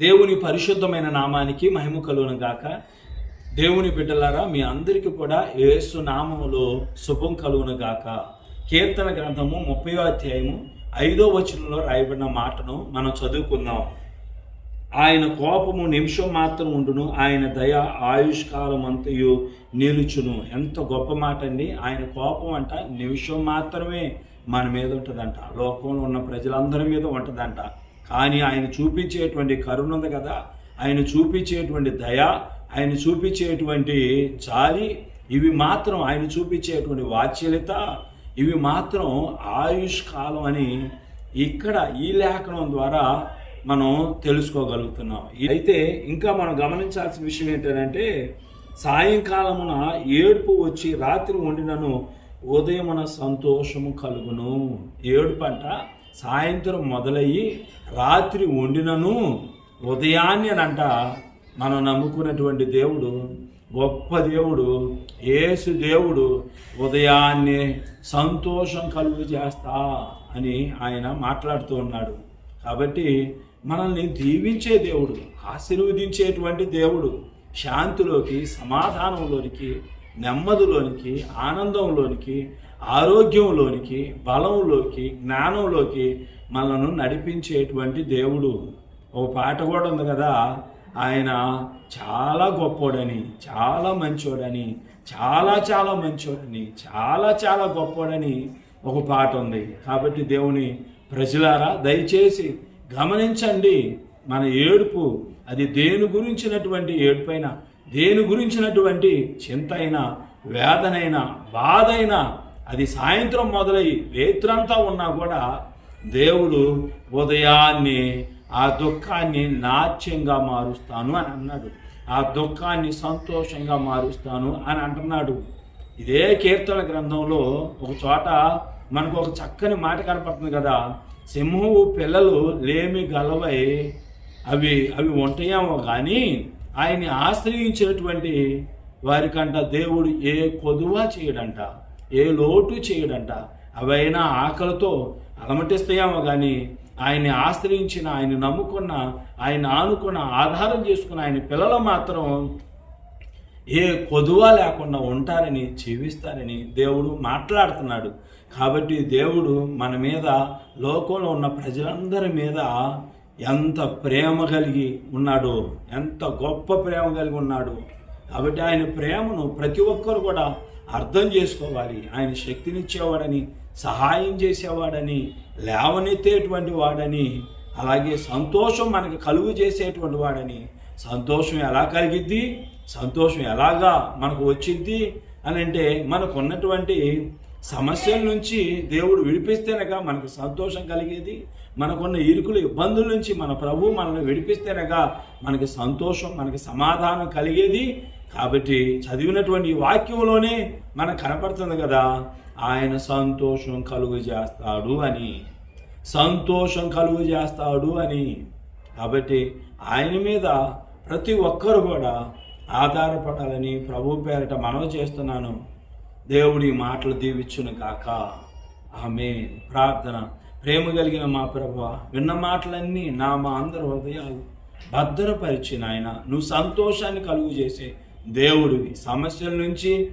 దేవుని పరిశుద్ధమైన నామానికి మహిమ కలుగును గాక. దేవుని బిడ్డలారా మీ అందరికీ కూడా యేసు నామములో శుభం కలుగును గాక. కీర్తన గ్రంథము ముప్పై అధ్యాయము ఐదో వచనంలో రాయబడిన మాటను మనం చదువుకుందాం. ఆయన కోపము నిమిషం మాత్రం ఉండును ఆయన దయ ఆయుష్కాలం అంతయు నిలుచును. ఎంత గొప్ప మాట అండి ఆయన కోపం అంట నిమిషం మాత్రమే మన మీద ఉంటుందంట. లోకంలో ఉన్న ప్రజలందరి మీద ఉంటుందంట. కానీ ఆయన చూపించేటువంటి కరుణ ఉంది కదా. ఆయన చూపించేటువంటి దయ ఆయన చూపించేటువంటి జాలి ఇవి మాత్రం ఆయన చూపించేటువంటి వాత్సల్యత ఇవి మాత్రం ఆయుష్ కాలం అని ఇక్కడ ఈ లేఖనం ద్వారా మనం తెలుసుకోగలుగుతున్నాం. అయితే ఇంకా మనం గమనించాల్సిన విషయం ఏంటంటే సాయంకాలమున ఏడుపు వచ్చి రాత్రి వండినను ఉదయమున సంతోషము కలుగును. ఏడుపు అంట సాయంత్రం మొదలయ్యి రాత్రి వండినను ఉదయాన్ని అనంట మనం నమ్ముకున్నటువంటి దేవుడు గొప్ప దేవుడు యేసు దేవుడు ఉదయాన్నే సంతోషం కలుగు చేస్తా అని ఆయన మాట్లాడుతూ ఉన్నాడు. కాబట్టి మనల్ని దీవించే దేవుడు ఆశీర్వదించేటువంటి దేవుడు శాంతిలోకి సమాధానంలోనికి నెమ్మదిలోనికి ఆనందంలోనికి ఆరోగ్యంలోనికి బలంలోకి జ్ఞానంలోకి మనను నడిపించేటువంటి దేవుడు. ఒక పాట కూడా ఉంది కదా? ఆయన చాలా గొప్పోడని చాలా మంచోడని చాలా చాలా మంచోడని చాలా చాలా గొప్పోడని ఒక పాట ఉంది. కాబట్టి దేవుని ప్రజలారా దయచేసి గమనించండి మన ఏడుపు. అది దేని గురించినటువంటి ఏడుపైన దేని గురించినటువంటి చింత అయినా వేదనైనా బాధైనా అది సాయంత్రం మొదలై రేత్రంతా ఉన్నా కూడా దేవుడు ఉదయాన్నే ఆ దుఃఖాన్ని నాట్యంగా మారుస్తాను అని అన్నాడు. ఆ దుఃఖాన్ని సంతోషంగా మారుస్తాను అని అంటున్నాడు. ఇదే కీర్తన గ్రంథంలో ఒక చోట మనకు ఒక చక్కని మాట కనపడుతుంది కదా. సింహము పిల్లలు లేమి గలవై అవి అవి ఉంటాయేమో కానీ ఆయన్ని ఆశ్రయించినటువంటి వారికంట దేవుడు ఏ కొదువా చేయడంట. ఏ లోటు చేయడంట? అవైనా ఆకలితో అలమటిస్తాయేమో కానీ ఆయన్ని ఆశ్రయించిన ఆయన నమ్ముకున్న ఆయన ఆనుకున్న ఆధారం చేసుకున్న ఆయన పిల్లలు మాత్రం ఏ కొదువ లేకుండా ఉంటారని జీవిస్తారని దేవుడు మాట్లాడుతున్నాడు. కాబట్టి దేవుడు మన మీద లోకంలో ఉన్న ప్రజలందరి మీద ఎంత ప్రేమ కలిగి ఉన్నాడు. ఎంత గొప్ప ప్రేమ కలిగి ఉన్నాడు. కాబట్టి ఆయన ప్రేమను ప్రతి ఒక్కరు కూడా అర్థం చేసుకోవాలి. ఆయన శక్తినిచ్చేవాడని సహాయం చేసేవాడని లేవనెత్తేటువంటి వాడని అలాగే సంతోషం మనకి కలుగు చేసేటువంటి వాడని. సంతోషం ఎలా కలిగిద్ది? సంతోషం ఎలాగా మనకు వచ్చింది అని అంటే మనకు ఉన్నటువంటి సమస్యల నుంచి దేవుడు విడిపిస్తేనగా మనకు సంతోషం కలిగేది. మనకున్న ఇరుకులు ఇబ్బందుల నుంచి మన ప్రభు మనల్ని విడిపిస్తేనగా మనకి సంతోషం మనకి సమాధానం కలిగేది. కాబట్టి చదివినటువంటి వాక్యంలోనే మనకు కనపడుతుంది కదా ఆయన సంతోషం కలుగు చేస్తాడు అని. సంతోషం కలుగు చేస్తాడు అని. కాబట్టి ఆయన మీద ప్రతి ఒక్కరు కూడా ఆధారపడాలని ప్రభు పేరట మనవి చేస్తున్నాను. దేవుడి మాటలు దీవిచ్చును కాక ఆమె ప్రార్థన. ప్రేమ కలిగిన మా ప్రభు విన్న మాటలన్నీ నా మా అందరి హృదయాలు భద్రపరిచి నాయన నువ్వు సంతోషాన్ని కలుగు చేసే దేవుడివి. సమస్యల నుంచి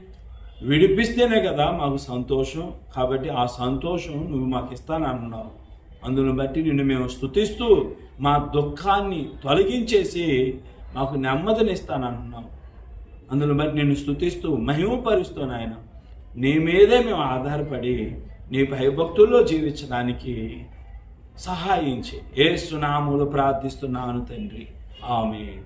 విడిపిస్తేనే కదా మాకు సంతోషం. కాబట్టి ఆ సంతోషం నువ్వు మాకు ఇస్తానన్నావు అందును బట్టి నిన్ను మేము స్థుతిస్తూ మా దుఃఖాన్ని తొలగించేసి మాకు నెమ్మదినిస్తానంటున్నావు అందును బట్టి నిన్ను స్థుతిస్తూ మహిమపరుస్తూ నాయన నీ మీదే మేము ఆధారపడి నీ భయభక్తుల్లో జీవించడానికి సహాయించి. ఏ సునాములు ప్రార్థిస్తున్నాను తండ్రి. ఆమె